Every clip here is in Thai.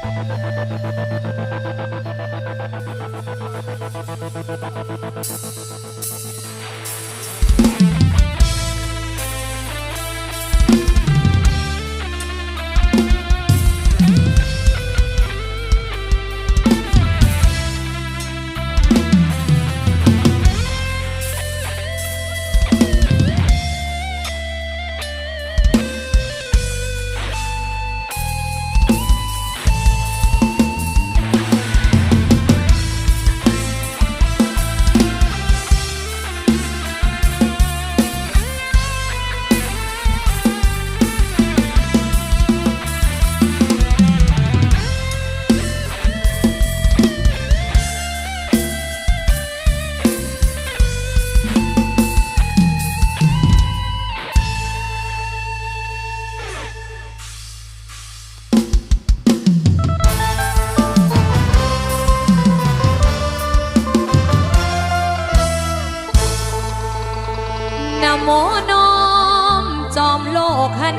Thank you.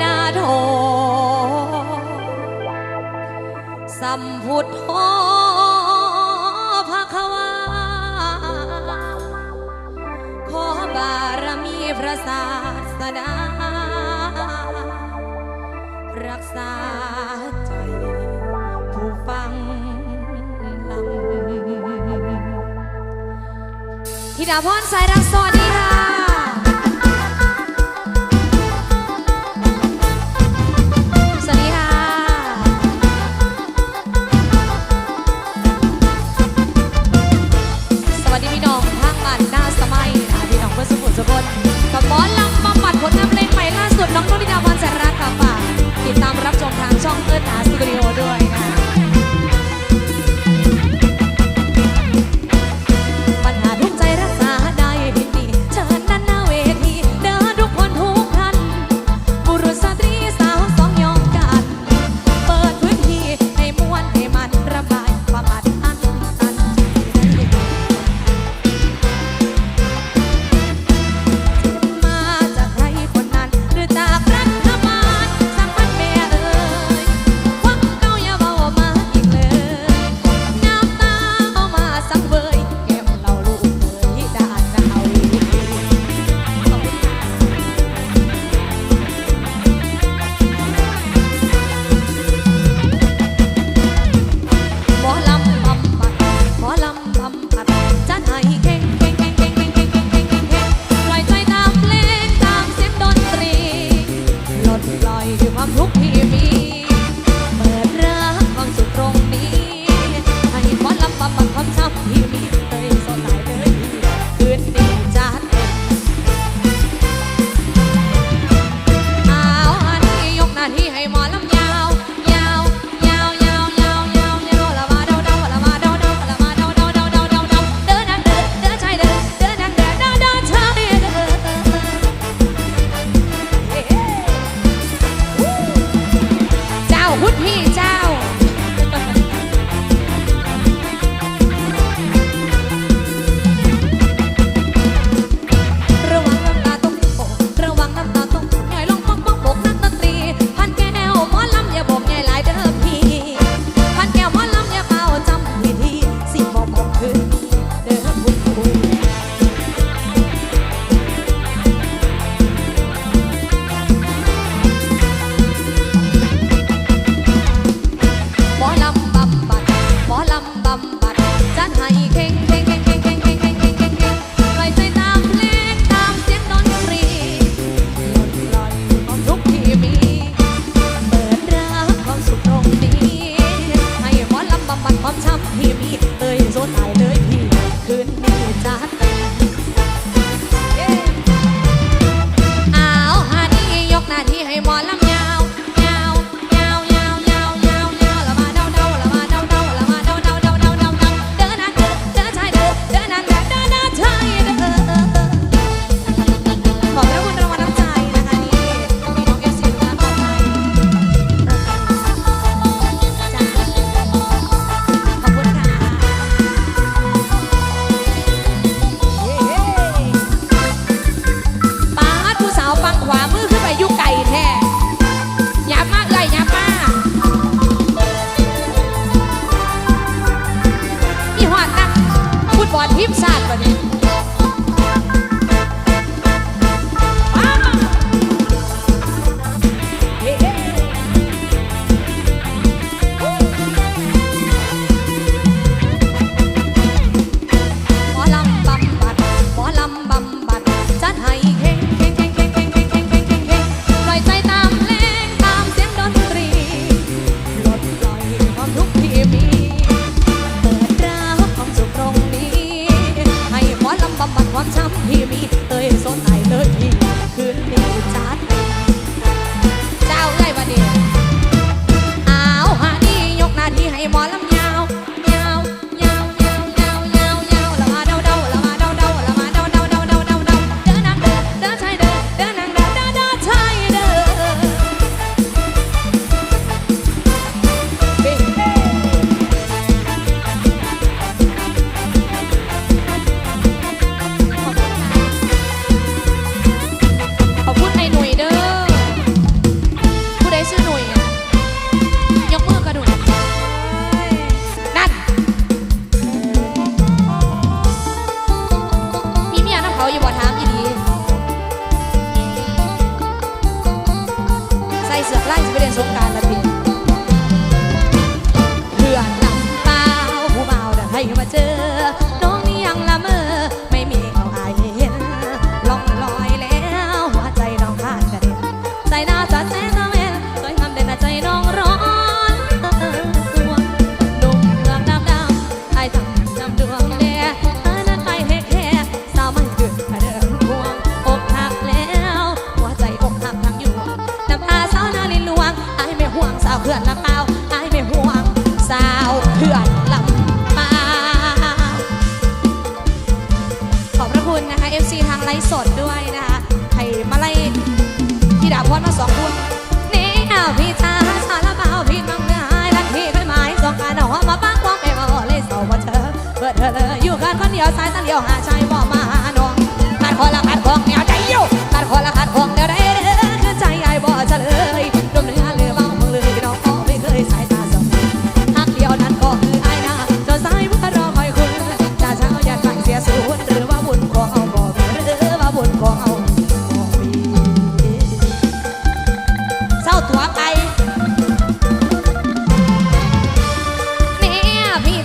นาโทสัมพุทโธภะคะวา ขอบารมีพระศาสดา รักษาใจผู้ฟังลำธิดาพรสายรักสอน อยู่บ่ถามอีดี อเธอยอยู่กันคนเดียวสายตาเดียวหาชายบ่มาหาน้องขัดคอละขัดของเดียวใจเยู่ยวขัดคอละขัดของเดียวใดคือใจไอ้บ่เฉลยดมเนื้อเลยบ้ามึงเลยน้องก็ไม่เคยสายตาสองหักเดียวนั้นก็คือไอ้นาจะสายเพื่อรอคอยคุณจ่เช้าอยากฟังเสียสูนหรือว่าบุญขอเอาบ่หรือว่าบุญขอเอาเศร้าตัวไปเนี่ยพี่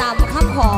ตามคำขอ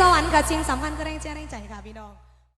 สวรรค์กับชิงสัมพันธ์ก็แรงใจแรง